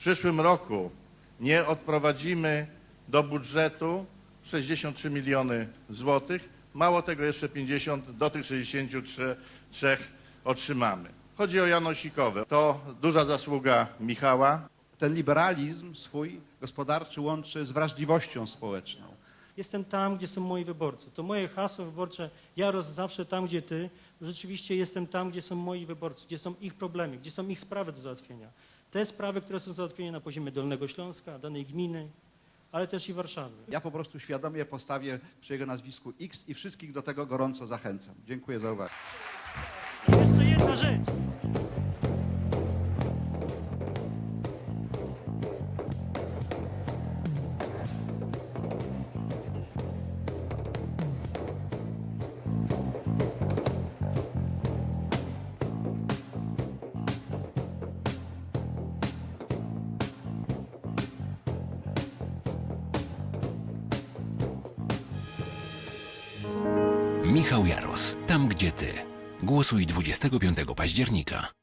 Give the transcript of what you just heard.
przyszłym roku nie odprowadzimy do budżetu 63 miliony złotych, mało tego jeszcze 50 do tych 63 otrzymamy. Chodzi o Janosikowe. To duża zasługa Michała. Ten liberalizm swój gospodarczy łączy z wrażliwością społeczną. Jestem tam, gdzie są moi wyborcy. To moje hasło wyborcze, Jaros zawsze tam, gdzie ty. Rzeczywiście jestem tam, gdzie są moi wyborcy, gdzie są ich problemy, gdzie są ich sprawy do załatwienia. Te sprawy, które są załatwione na poziomie Dolnego Śląska, danej gminy, ale też i Warszawy. Ja po prostu świadomie postawię przy jego nazwisku X i wszystkich do tego gorąco zachęcam. Dziękuję za uwagę. Jeszcze jedna rzecz. Michał Jaros, tam gdzie ty. Głosuj 25 października.